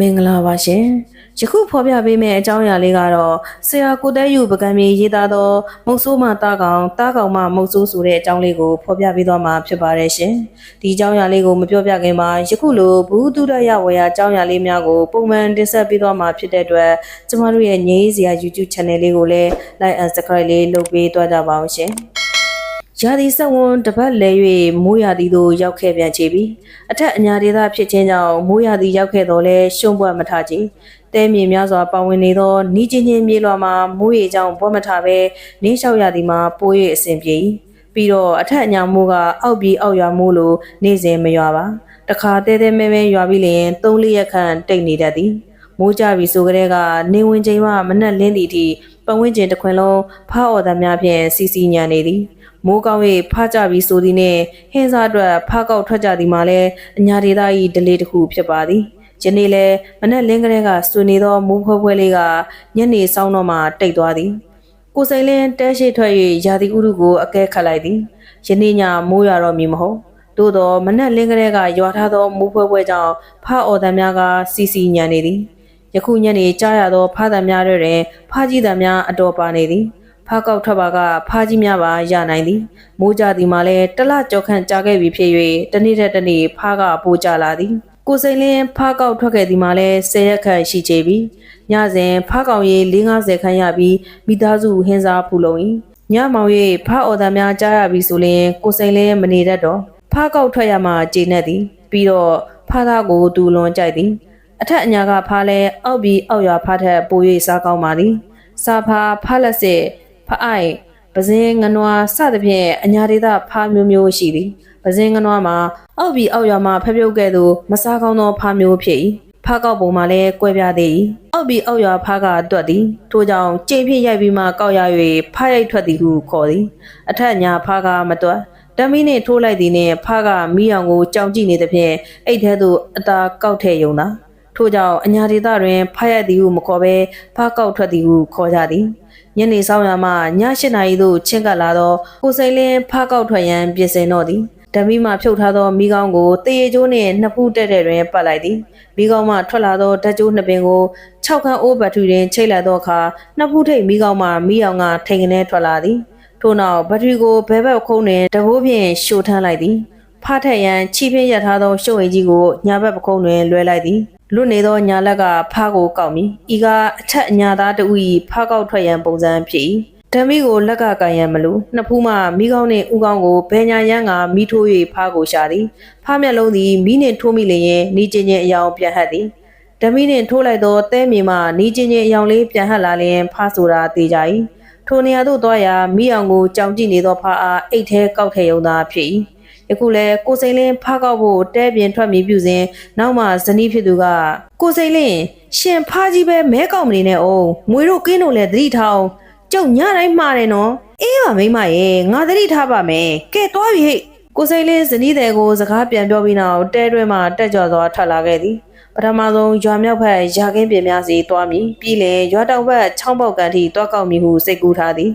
မင်္ဂလာပါရှင်ယခုဖော်ပြပေးမယ့်အကြောင်းအရာလေးကတော့ဆရာကိုတဲယူပကံမြေရေးသားသောမုတ်ဆိုးမတားကောင်တားကောင်မမုတ်ဆိုးဆိုတဲ့အကြောင်းလေးကိုဖော်ပြပေးသွားမှာဖြစ်ပါတယ်ရှင်ဒီအကြောင်းအရာလေးကိုမပြောပြခင်မှာယခုလိုဘူးတုဒရဝေယအကြောင်းအရာလေးများကိုပုံမှန်တင်ဆက်ပေးသွားမှာဖြစ်တဲ့အတွက်ကျမတို့ရဲ့ငြိမ်းစရာ YouTube channel လေးကိုလည်း like and subscribe လေးလုပ်ပေးသွားကြပါအောင်ရှင် ရာသီဆက်ဝန်တပတ်လဲ၍မိုးရာသီသို့ရောက်ခဲ့ပြန်ချေပြီအထက်အညာဒေသဖြစ်ခြင်းကြောင့်မိုးရာသီရောက်ခဲ့တော့လဲရှုံးပွက်မထချေတဲမြေများစွာပါဝင်နေသောနီးချင်းချင်းမြေလွှာမှာမိုးရေကြောင့်ဘွက်မထပဲနေလျှောက်ရာသီမှာပိုး၍အစဉ်ပြေ၏ပြီးတော့အထက်အညာမိုးကအောက်ပြီးအောက်ရွာမိုးလိုနေစဉ်မရွာပါတခါတဲတဲမဲမဲရွာပြီးလျင်၃လရက်ခန့်တိတ်နေတတ်သည်မိုးကြပြီဆိုကြတဲ့ကနေဝင်ချိန်မှမနက်လင်းသည့်အထိပဝင်းကျင်တစ်ခွင်လုံးဖားအော်သများဖြင့်စီစီညံနေသည် မိုးကောင်း၍ဖားကြပြီးဆိုသည်နှင့်ဟင်းစားအတွက်ဖားကောက်ထွက်ကြသည်မှာလည်းအညာဒေသ၏ဒလေးတစ်ခုဖြစ်ပါသည်ယနေ့လဲမနက်လင်းကလေးကစွနေသောမိုးဖွဲဖွဲလေးကညနေဆောင်တော့မှတိတ်သွားသည်ကိုစိန်လင်းတဲရှိထွက်၍ရာသီဥတုကိုအကဲခတ်လိုက်သည်ယနေ့ညမိုးရွာတော့မည်မဟုတ်သို့သောမနက်လင်းကလေးကရွာထားသောမိုးဖွဲဖွဲကြောင့်ဖားအော်သံများကစီစီညံနေသည်ယခုညနေကြားရသောဖားသံများတွင်ဖားကြီးသံများအတော်ပါနေသည် ဖားကောက်ထွက်ပါကဖားကြီးများပါရနိုင်သည်မိုးကြသည်မှာလည်းတလကြော်ခန့်ကြာခဲ့ပြီဖြစ်၍တနေ့ထက်တနေ့ဖားကပိုးကြလာသည်ကိုစိန်လင်းဖားကောက်ထွက်ခဲ့သည်မှာလည်းဆယ်ရက်ခန့်ရှိချေပြီညစဉ်ဖားကောင်ရေး450ခန့်ရပြီးမိသားစုဟင်းစားဖူလုံ၏ညမောင်၍ဖားအော်သားများကြားရပြီဆိုရင်ကိုစိန်လင်းမနေတတ်တော့ဖားကောက်ထွက်ရမှကျေနပ်သည် ပြီးတော့ဖားသားကိုတူလွန်ကြိုက်သည်အထက်အညာကဖားလဲအောက်ပြီးအောက်ရွာဖားထက်ပို၍စားကောင်းပါသည်စားဖားဖားလက်စစ် ဖအိုက်ပဇင်းငနွားစသဖြင့်အညာဒေသဖားမျိုးမျိုးရှိသည်ပဇင်းငနွားမှာအောက်ပြီးအောက်ရွာမှာဖျက်ပြုတ်ကဲ့သို့မစားကောင်းသောဖားမျိုးဖြစ်၏ဖားကောက်ပုံမှာလည်းကွဲပြားသေး၏အောက်ပြီးအောက်ရွာဖားကတွက်သည်ထို့ကြောင့်ကြိမ်ဖြစ်ရိုက်ပြီးမှကောက်ရ၍ဖားရိုက်ထွက်သည်ဟုခေါ်သည်အထက်ညာဖားကမတွက်တမီနှင့်ထိုးလိုက်သည်နှင့်ဖားကမိအောင်ကိုကြောင်ကြည့်နေသဖြင့်အိတ်ထဲသို့အသာကောက်ထည့်ယုံသာ ထို့ကြောင့်အညာဒေသတွင်ဖားရိုက်သည်ဟုမခေါ်ဘဲဖားကောက်ထွက်သည်ဟုခေါ်ကြသည်ညနေဆောင်ရမှည၈နာရီသို့ချင်းကပ်လာသောကိုစိန်လင်းဖားကောက်ထွက်ရန်ပြင်ဆင်တော့သည်ဓမီမှဖြုတ်ထားသောမိကောင်းကိုတရေကျိုးနှင့်နှစ်ဖူးတက်တဲ့တွင်ပတ်လိုက်သည်မိကောင်းမှထွက်လာသောဓာတ်ကျိုးနှစ်ပင်ကို၆ခန်းအိုးဘတ်ထရီတွင်ချိတ်လိုက်သောအခါနှစ်ဖူးထိပ်မိကောင်းမှမိအောင်ကထိန်ကနေထွက်လာသည်ထို့နောက်ဘတ်ထရီကိုဘဲဘက်ခုံးတွင်တဘိုးဖြင့်ရှို့ထမ်းလိုက်သည်ဖားထက်ရန်ချီဖြင်းရထားသောရှုပ်အိမ်ကြီးကိုညာဘက်ပခုံးတွင်လွှဲလိုက်သည် လွတ်နေသောညာလက်ကဖားကိုကောက်မိဤကအထက်အညာသားတူ၏ဖားကောက်ထွက်ရန်ပုံစံဖြစ်၏ဓမီကိုလက်ကကန်ရန်မလိုနှစ်ဖူးမှမိကောင်းနှင့်ဥကောင်းကိုဘယ်ညာရန်ကမိထိုး၍ဖားကိုရှာသည်ဖားမျက်လုံးသည်မိနှင့်ထိုးမိလျင်နီးချင်းချင်းအယောင်ပြန်ဟပ်သည်ဓမီနှင့်ထိုးလိုက်သောတဲမြေမှနီးချင်းချင်းအယောင်လေးပြန်ဟပ်လာလျင်ဖားဆိုတာတေးကြ၏ထိုနေရာသို့သွားရာမိအောင်ကိုကြောင်ကြည့်နေသောဖားအားအိတ်ထဲကောက်ထဲရုံသာဖြစ်၏ ယခုလဲကိုစိန်လင်းဖားကောက်ဖို့တဲပြင်ထွက်မြေပြုစဉ်နောက်မှဇနီးဖြစ်သူကကိုစိန်လင်းရှင်ဖားကြီးပဲမဲကောက်မနေနဲ့အောင်မွေတို့ကင်းတို့လဲသတိထားအောင်ကျုပ်ညတိုင်းမှားတယ်နော်အေးပါမိမရဲ့ငါသတိထားပါမယ်ကဲသွားပြီဟဲ့ကိုစိန်လင်းဇနီးတဲ့ကိုစကားပြန်ပြောပြီးနောက်တဲတွဲမှာတက်ကြွစွာထွက်လာခဲ့သည်ပထမဆုံးရွာမြောက်ဘက်ရာကင်းပြင်များစီတွားမည်ပြီးလင်ရွာတောင်ဘက်ချောင်းပေါက်ကန်ထိတွားကောက်မည်ဟုစိတ်ကူးထားသည်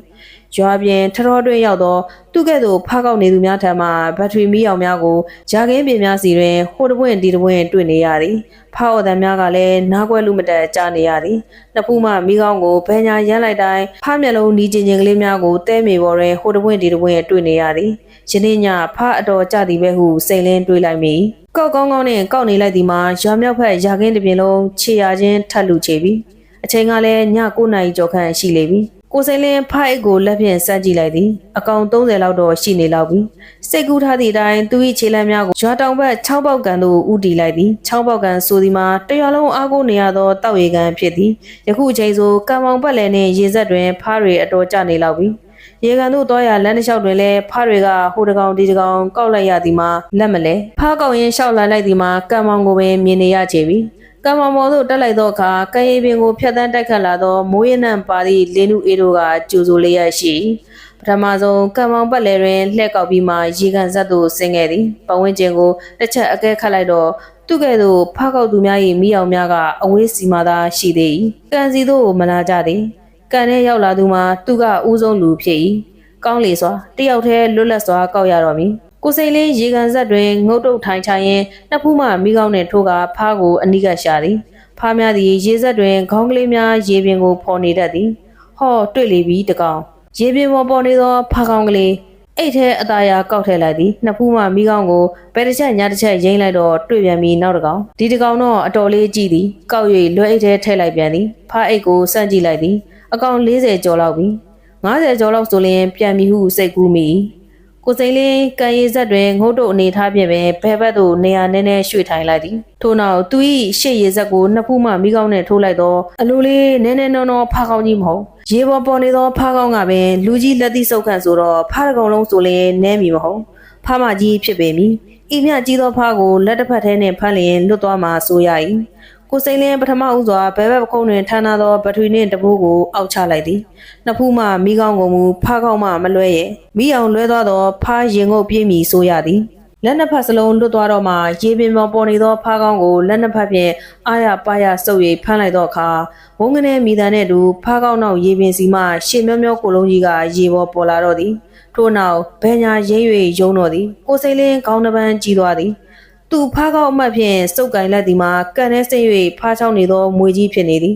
ရွာပြင်ထထောတွင်းရောက်သောသူကဲ့သို့ဖားကောက်နေသူများထံမှဘက်ထရီမီးအောင်များကိုဂျာကင်းပင်များစီတွင်ဟိုတပွင့်ဒီတပွင့်တွေ့နေရသည်ဖားအော်တန်များကလည်းနားကွက်လူမတက်ကြားနေရသည်နှစ်ဖူးမှမီးကောင်းကိုဘဲညာရမ်းလိုက်တိုင်းဖားမျက်လုံးနီးကျင်ကျင်ကလေးများကိုတဲမြေပေါ်တွင်ဟိုတပွင့်ဒီတပွင့်တွေ့နေရသည်ယနေ့ညဖားအတော်ကြသည်ပဲဟုစိတ်လင်းတွေးလိုက်မိကောက်ကောင်းကောင်းနဲ့ကောက်နေလိုက်သည်မှာရွာမြောက်ဖက်ရာကင်းတစ်ပြင်လုံးခြေရချင်းထပ်လူချေပြီအချိန်ကလည်းည9နာရီကျော်ခန့်ရှိလေပြီ ကိုစိန်လင်းဖိုက်ကိုလက်ဖြင့်စမ်းကြည့်လိုက်သည်အကောင်30လောက်တော့ရှိနေလောက်ပြီစိတ်ကူးထားသည့်အတိုင်းသူ၏ခြေလမ်းများကိုရွာတောင်ဘက်6ပေါက်ကန်သို့ဥတီလိုက်သည်6ပေါက်ကန်ဆိုသည်မှာတရွာလုံးအားကိုနေရသောတောက်ရီကန်ဖြစ်သည်ယခုအချိန်ဆိုကံမောင်ပတ်လည်နှင့်ရေဆက်တွင်ဖားတွေအတော်ကျနေလောက်ပြီရေကန်တို့တော့ရလမ်းတစ်လျှောက်တွင်လည်းဖားတွေကဟိုတကောင်ဒီတကောင်ကောက်လိုက်ရသည်မှာလက်မလဲဖားကောက်ရင်လျှောက်လာလိုက်သည်မှာကံမောင်ကိုပင်မြင်နေရချေပြီ ကံမောင်မော်သို့တက်လိုက်သောအခါကံရည်ပင်ကိုဖျက်တမ်းတိုက်ခတ်လာသောမိုးရနံပါသည့်လင်းနုအေးတို့ကကြိုဆိုလျက်ရှိပထမဆုံးကံမောင်ပတ်လည်တွင်လှည့်ကောက်ပြီးမှရေကန်ဆက်သို့ဆင်းခဲ့သည်ပဝင်းကျင်ကိုတစ်ချက်အကဲခတ်လိုက်တော့သူကဲ့သို့ဖားကောက်သူများ၏မိအောင်များကအဝေးစီမှသာရှိသေး၏ကံစီသို့မလာကြသည်ကံထဲရောက်လာသူမှာသူကဦးဆုံးလူဖြစ်၏ကောင်းလေစွာတယောက်တည်းလွတ်လပ်စွာကောက်ရတော့မည် ကိုစိန်လင်းရေကန်ဆက်တွင်ငုတ်တုတ်ထိုင်ချရင်နှစ်ဖူးမှမိကောင်းနှင့်ထိုးကဖားကိုအနိကရှာသည်ဖားများသည်ရေစက်တွင်ခေါင်းကလေးများရေပြင်ကိုဖော်နေတတ်သည်ဟောတွေ့လေပြီတကောင်ရေပြင်ပေါ်ပေါ်နေသောဖားကောင်းကလေးအိတ်ထဲအသားရကောက်ထည့်လိုက်သည်နှစ်ဖူးမှမိကောင်းကိုဘယ်တစ်ချက်ညာတစ်ချက်ရိမ့်လိုက်တော့တွေ့ပြန်ပြီးနောက်တကောင်ဒီတကောင်တော့အတော်လေးကြည့်သည်ကောက်၍လွယ်အိတ်ထဲထည့်လိုက်ပြန်သည်ဖားအိတ်ကိုစမ်းကြည့်လိုက်သည်အကောင်40ကျော်လောက်ပြီ90ကျော်လောက်ဆိုရင်ပြန်ပြီဟုစိတ်ကူးမိ၏ ကိုစိန်လင်းကန်ရည်ဆက်တွင်ငုတ်တုတ်အနေထားဖြင့်ပင်ဘဲဘက်သို့နေရာနည်းနည်းရွှေ့ထိုင်လိုက်သည်ထို့နောက်သူ၏ရှေ့ရည်ဆက်ကိုနှစ်ဖူးမှမိကောင်းနှင့်ထိုးလိုက်သောအလိုလေးနည်းနည်းနော်နော်ဖားကောင်းကြီးမဟုတ်ရေပေါ်ပေါ်နေသောဖားကောင်းကပင်လူကြီးလက်သီးဆုပ်ခန့်ဆိုတော့ဖားတကောင်လုံးဆိုလျင်နည်းမီမဟုတ်ဖားမကြီးဖြစ်ပေမည်ဤမြကြီးသောဖားကိုလက်တစ်ဖက်ထဲနှင့်ဖမ်းလျင်လွတ်သွားမှာဆိုရ၏ ကိုစိန်လင်းပထမဦးစွာဘဲဘက်ပခုံးတွင်ထမ်းထားသောပထဝီနှင့်တပိုးကိုအောက်ချလိုက်သည်နှစ်ဖူးမှမိကောင်းကုန်မူဖားကောင်းမှမလွဲရဲ့မိအောင်လွဲသွားသောဖားရင်ငုတ်ပြေးမီဆိုရသည်လက်နှစ်ဖက်စလုံးလွတ်သွားတော့မှရေပင်ပေါ်ပေါ်နေသောဖားကောင်းကိုလက်နှစ်ဖက်ဖြင့်အာရပါရဆုပ်၍ဖမ်းလိုက်သောအခါဝုန်းကနေမိသားနှင့်အတူဖားကောင်းနောက်ရေပင်စီမှရှေမျောမျောကိုလုံးကြီးကရေပေါ်ပေါ်လာတော့သည်ထို့နောက်ဘဲညာရင်း၍ယုံတော့သည်ကိုစိန်လင်းခေါင်းတစ်ပန်းကြီးသွားသည် သူဖားကောင်းအမှတ်ဖြင့်စုပ်ကင်လက်သည်မှာကန်ထဲဆင်း၍ဖားချောင်းနေသောမွေကြီးဖြစ်နေသည်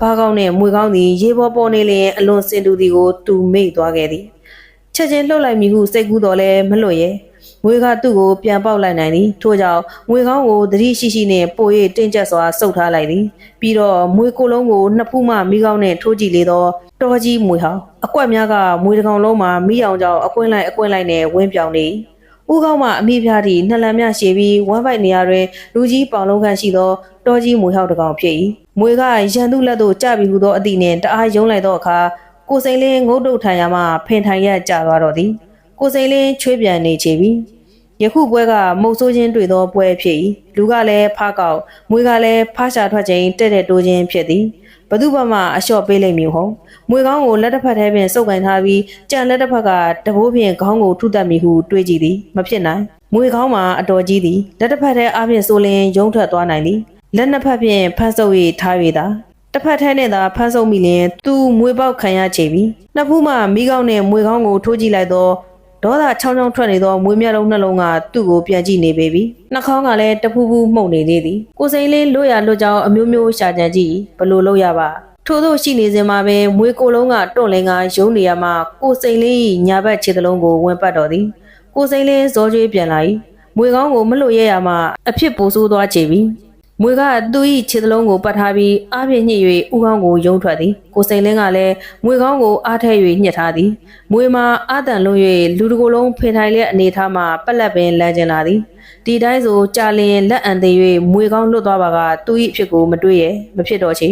ဖားကောင်းနှင့်မွေကောင်းသည်ရေပေါ်ပေါ်နေလျင်အလွန်စင်တူသည်ကိုသူမိတ်သွားခဲ့သည်ချက်ချင်းလှုပ်လိုက်မိဟုစိတ်ကူးတော်လဲမလွတ်ရဲ့မွေကသူ့ကိုပြန်ပေါက်လိုက်နိုင်သည်ထို့ကြောင့်မွေကောင်းကိုသတိရှိရှိနှင့်ပို၍တင်းကျပ်စွာစုပ်ထားလိုက်သည်ပြီးတော့မွေကိုလုံးကိုနှစ်ဖူးမှမိကောင်းနှင့်ထိုးကြည့်လေသောတော်ကြီးမွေဟောင်းအကွက်များကမွေတစ်ကောင်လုံးမှာမိအောင်ကြောင့်အကွင်းလိုက်အကွင်းလိုက်နဲ့ဝင်းပြောင်နေ၏ ဦးကောင်းမှအမိဖျားသည့်နှစ်လမ်းမြရှည်ပြီးဝမ်းပိုက်နေရာတွင်လူကြီးပေါင်လုံးခန့်ရှိသောတော်ကြီးမွေဟောင်းတစ်ကောင်ဖြစ်၏မွေကရန်သူလက်သို့ကြပြီဟုသောအသည့်နှင့်တအားယုံလိုက်သောအခါကိုစိန်လင်းငုတ်တုတ်ထိုင်ရမှဖင်ထိုင်ရကြသွားတော့သည်ကိုစိန်လင်းချွေးပြန်နေချေပြီယခုပွဲကမုတ်ဆိုးချင်းတွေ့သောပွဲဖြစ်၏လူကလည်းဖားကောက်မွေကလည်းဖားရှာထွက်ခြင်းတက်တက်တိုးခြင်းဖြစ်သည် ဘသူမှမှအလျှော့ပေးလိမ့်မည်ဟုတ်မွေကောင်းကိုလက်တစ်ဖက်ထဲပင်စုပ်ကင်ထားပြီးကြံလက်တစ်ဖက်ကတဘိုးဖြင့်ခေါင်းကိုထုတတ်မိဟုတွေးကြည့်သည်မဖြစ်နိုင်မွေကောင်းမှာအတော်ကြီးသည်လက်တစ်ဖက်ထဲအားဖြင့်ဆိုလျင်ရုံးထွက်သွားနိုင်သည်လက်နှစ်ဖက်ဖြင့်ဖမ်းဆုပ်၍ထား၍သာတစ်ဖက်ထဲနဲ့သာဖမ်းဆုပ်မိလျင်သူမွေပေါက်ခံရချေပြီနှစ်ဖူးမှမိကောင်းနဲ့မွေကောင်းကိုထိုးကြည့်လိုက်တော့ ဒေါသချောင်းချောင်းထွက်နေသောမွေးမြလုံးနှလုံးကသူ့ကိုပြန်ကြည့်နေပေပြီနှာခေါင်းကလည်းတဖူးဖူးမှုန်နေသေးသည်ကိုစိန်လေးလွတ်ရလွတ်ကြောင်းအမျိုးမျိုးရှာကြံကြည့်ဘလို့လို့ရပါထို့သောရှိနေစဉ်မှာပဲမွေးကိုလုံးကတွန့်လင်းကယုံနေရမှကိုစိန်လေး၏ညာဘက်ခြေသလုံးကိုဝင်ပတ်တော်သည်ကိုစိန်လေးဇောကျွေးပြန်လာ၏မွေကောင်းကိုမလွတ်ရရမှအဖြစ်ပိုဆိုးသွားချေပြီ မွေကသူ၏ခြေသလုံးကိုပတ်ထားပြီးအားဖြင့်ညှစ်၍ဥကောင်းကိုယုံထွက်သည်ကိုစိန်လင်းကလည်းမွေကောင်းကိုအားထည့်၍ညှစ်ထားသည်မွေမှာအာတန်လုံး၍လူတကိုယ်လုံးဖင်ထိုင်လျက်အနေထားမှပက်လက်ပင်လမ်းကျင်လာသည်ဒီတိုင်းဆိုကြာလျင်လက်အန်သေး၍မွေကောင်းလွတ်သွားပါကသူ၏အဖြစ်ကိုမတွေ့ရမဖြစ်တော့ချေ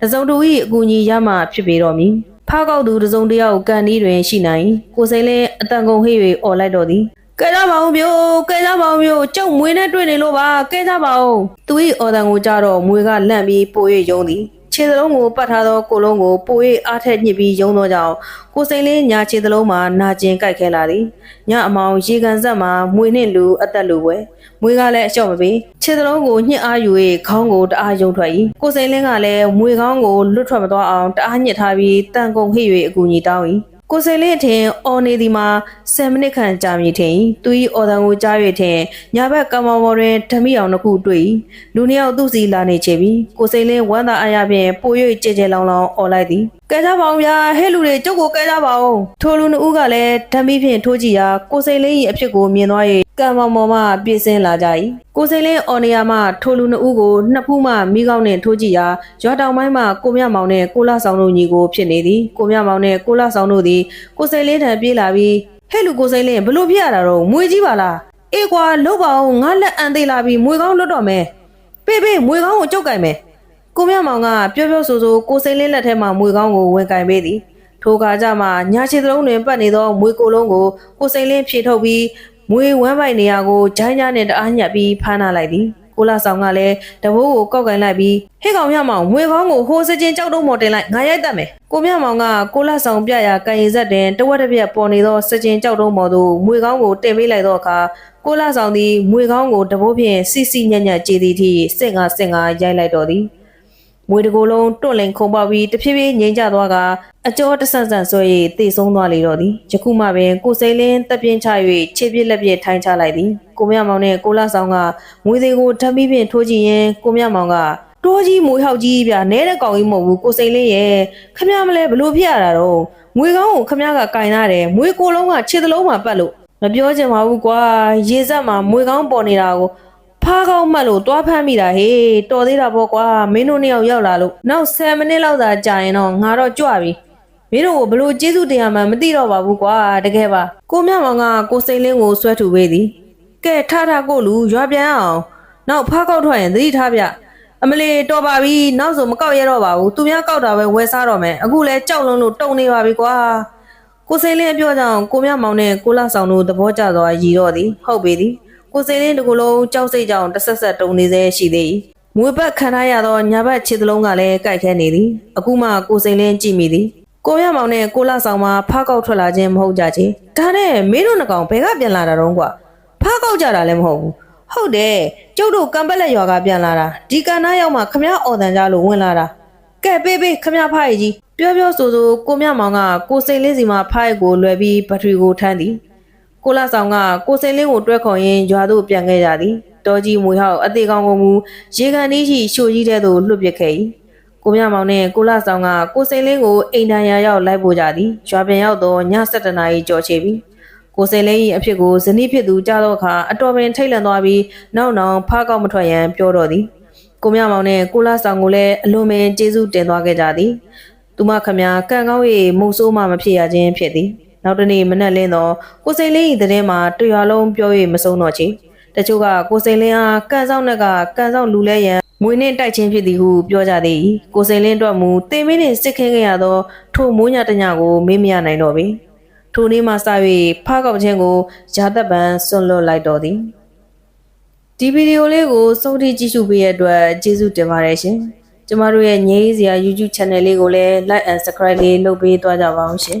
တစုံတူ၏အကူအညီရမှဖြစ်ပေတော့မည်ဖားကောက်သူတစုံတယောက်ကန်ဒီတွင်ရှိနိုင်ကိုစိန်လင်းအတန်ကုန်ဟေ့၍អော်လိုက်တော့သည် ကဲကြပါဦးမျိုးကဲကြပါဦးမျိုးကျုပ်မွေးနဲ့တွေ့နေလို့ပါကဲကြပါဦးသူ၏အော်တန်ကိုကြတော့မွေကလန့်ပြီးပို၍ယုံသည်ခြေသလုံးကိုပတ်ထားသောကိုလုံးကိုပို၍အားထက်ညှစ်ပြီးယုံသောကြောင့်ကိုစိန်လေးညာခြေသလုံးမှာနာကျင်ကြိုက်ခဲလာသည်ညအမောင်ရေကန်ဆက်မှာမွေနှင့်လူအသက်လူပဲမွေကလည်းအလျှော့မပေးခြေသလုံးကိုညှစ်အားယူ၍ခေါင်းကိုတအားယုံထွက်၏ကိုစိန်လင်းကလည်းမွေခေါင်းကိုလွတ်ထွက်မသွားအောင်တအားညှစ်ထားပြီးတန်ကုန်ဟိ၍အကူညီတောင်း၏ ကိုစိန်လေးအထင်အော်နေသည်မှာ10မိနစ်ခန့်ကြာမည်ထင်၏သူ၏အော်တန်ကိုကြား၍ထင်ညာဘက်ကမောင်မော်တွင်ဓမိအောင်တစ်ခုတွေ့၏လူနှစ်ယောက်သူ့စီလာနေချေပြီကိုစိန်လေးဝမ်းသာအားရဖြင့်ပို၍ကြဲကြဲလောင်လောင်အော်လိုက်သည် ကဲကြပါအောင်ဗျာဟဲ့လူတွေကျုပ်ကိုကဲကြပါအောင်ထိုလူနှစ်ဦးကလည်းဓမိဖြင့်ထိုးကြည့်ရာကိုစိန်လေး၏အဖြစ်ကိုမြင်သွား၍ကံမောင်မော်မှပြေးစင်းလာကြ၏ကိုစိန်လေးအော်နေယာမှထိုလူနှစ်ဦးကိုနှစ်ဖူးမှမိကောင်းနှင့်ထိုးကြည့်ရာရွာတောင်ပိုင်းမှကိုမြမောင်နှင့်ကိုလဆောင်တို့ညီကိုဖြစ်နေသည်ကိုမြမောင်နှင့်ကိုလဆောင်တို့သည်ကိုစိန်လေးထံပြေးလာပြီးဟဲ့လူကိုစိန်လေးဘလို့ဖြစ်ရတာတော့မွေကြီးပါလားအေးကွာလုတ်ပါအောင်ငါလက်အန်သေးလာပြီးမွေကောင်းလွတ်တော့မယ်ပေးပေးမွေကောင်းကိုကြုတ်ကြိုင်မယ် ကိုမြမောင်ကပြောပြောဆိုဆိုကိုစိန်လေးလက်ထဲမှမွေကောင်းကိုဝင်ကင်ပေးသည်ထိုအခါကျမှညာချေသလုံးတွင်ပတ်နေသောမွေကိုလုံးကိုကိုစိန်လင်းဖြေထုတ်ပြီးမွေဝမ်းပိုက်နေရာကိုဂျိုင်းကြားနဲ့တအားညက်ပြီးဖမ်းနာလိုက်သည်ကိုလာဆောင်ကလည်းတဘိုးကိုကောက်ကင်လိုက်ပြီးဟဲ့ကောင်မြမောင်မွေကောင်းကိုဟိုးစချင်းကြောက်တော့မော်တင်လိုက်ငါရိုက်တတ်မယ်ကိုမြမောင်ကကိုလာဆောင်ပြရာကန်ရီဆက်တွင်တဝက်တစ်ပြက်ပေါ်နေသောစချင်းကြောက်တော့မော်သို့မွေကောင်းကိုတင်ပေးလိုက်သောအခါကိုလာဆောင်သည်မွေကောင်းကိုတဘိုးဖြင့်စီစီညံ့ညံ့ကြည်သည်ထိစစ်ငါစစ်ငါရိုက်လိုက်တော်သည် မွေတကိုယ်လုံးတွန့်လင်ခုန်ပေါက်ပြီးတဖြည်းဖြည်းငြိမ်ကျသွားကအကျော်တဆန့်ဆန့်ဆွဲ၍တေဆုံးသွားလေတော့သည်ယခုမှပင်ကိုစိန်လင်းတပ်ပြင်းချ၍ခြေပြစ်လက်ပြစ်ထိုင်းချလိုက်သည်ကိုမြမောင်နှင့်ကိုလာဆောင်ကမွေသေးကိုဓာတ်မီးဖြင့်ထိုးကြည့်ရင်ကိုမြမောင်ကတိုးကြီးမွေဟောက်ကြီးဗျနဲတဲ့ကောင်ကြီးမဟုတ်ဘူးကိုစိန်လင်းရဲ့ခမရမလဲဘလို့ဖြစ်ရတာတော့မွေကောင်းကိုခမရကကင်လာတယ်မွေကိုလုံးကခြေသလုံးမှာပတ်လို့မပြောချင်ပါဘူးကွာရေစက်မှာမွေကောင်းပေါ်နေတာကို ဖားကောင်းမှတ်လို့တွားဖမ်းမိတာဟေးတော်သေးတာပေါ့ကွာမင်းတို့နှစ်ယောက်ရောက်လာလို့နောက်10မိနစ်လောက်သာကြာရင်တော့ငါတော့ကြွပြီမင်းတို့ကိုဘလို့ကျေးဇူးတရားမှမသိတော့ပါဘူးကွာတကယ်ပါကိုမြမောင်ကကိုစိန်လင်းကိုဆွဲထုတ်ပေးသည်ကဲထားထားကိုလူရွာပြန်အောင်နောက်ဖားကောက်ထွက်ရင်သတိထားဗျအမလီတော်ပါပြီနောက်ဆိုမကောက်ရတော့ပါဘူးသူများကောက်တာပဲဝယ်စားတော့မယ်အခုလဲကြောက်လုံးလို့တုံနေပါပြီကွာကိုစိန်လင်းပြောကြအောင်ကိုမြမောင်နဲ့ကိုလာဆောင်တို့သဘောကျသွားရည်တော့သည်ဟုတ်ပေသည် ကိုစိန်လင်းတကူလုံးကြောက်စိတ်ကြောင်တစ်ဆက်ဆက်တုံနေသေးရှိသေး၏မွေပတ်ခံထားရသောညာဘက်ခြေသလုံးကလည်းကြိုက်ခဲနေသည်အခုမှကိုစိန်လင်းကြည့်မိသည်ကိုရမောင်နဲ့ကိုလာဆောင်မှာဖားကောက်ထွက်လာခြင်းမဟုတ်ကြချေဒါနဲ့မင်းတို့နှကောင်ဘယ်ကပြန်လာတာတော့ကွာဖားကောက်ကြတာလည်းမဟုတ်ဘူးဟုတ်တယ်ကျုပ်တို့ကံပက်လက်ရွာကပြန်လာတာဒီကနားရောက်မှခမရအော်တန်ကြလို့ဝင်လာတာကဲပေးပေးခမရဖားရည်ကြီးပြောပြောဆိုဆိုကိုမြမောင်ကကိုစိန်လင်းစီမှာဖားရည်ကိုလွယ်ပြီးဘက်ထရီကိုထမ်းသည် ကိုလာဆောင်ကကိုစိန်လင်းကိုတွဲခေါ်ရင်းရွာသို့ပြန်ခဲ့ကြသည်တော်ကြီးမွေဟောက်အသေးကောင်းကုန်မူရေကန်လေးရှိရှိုကြီးတဲ့သို့လွတ်ပစ်ခဲ့၏ကိုမြမောင်နဲ့ကိုလာဆောင်ကကိုစိန်လင်းကိုအိမ်တန်ရာရောက်လိုက်ပို့ကြသည်ရွာပြန်ရောက်တော့ည7:00နာရီကျော်ချေပြီကိုစိန်လင်း၏အဖြစ်ကိုဇနီးဖြစ်သူကြားတော့အခါအတော်ပင်ထိတ်လန့်သွားပြီးနောက်နောက်ဖားကောက်မထွက်ရန်ပြောတော့သည်ကိုမြမောင်နဲ့ကိုလာဆောင်ကိုလည်းအလွန်ပင်ကျေးဇူးတင်သွားခဲ့ကြသည်သူမခမများကံကောင်း၍မုံဆိုးမှမဖြစ်ရခြင်းဖြစ်သည် နောက်တစ်နေ့မနက်လင်းတော့ကိုစိန်လင်း၏တည်င်းမှာတရွာလုံးပြော၍မဆုံးတော့ချေတချို့ကကိုစိန်လင်းအားကံဆောင်နဲ့ကကံဆောင်လူလဲရန်မွေနှင့်တိုက်ချင်းဖြစ်သည်ဟုပြောကြသေး၏ကိုစိန်လင်းအတွက်မူတင်မင်းနှင့်စစ်ခင်းခဲ့ရသောထိုမိုးညတညကိုမေးမရနိုင်တော့ပေထိုနေ့မှစ၍ဖားကောက်ခြင်းကိုရာသက်ပံဆွန့်လွတ်လိုက်တော်သည်ဒီဗီဒီယိုလေးကိုစုံထိကြည့်ရှုပေးရတဲ့အတွက်ကျေးဇူးတင်ပါတယ်ရှင်ကျမတို့ရဲ့ငြိမ်းစရာ YouTube channel လေးကိုလည်း like and subscribe လေးလုပ်ပေးသွားကြပါအောင်ရှင်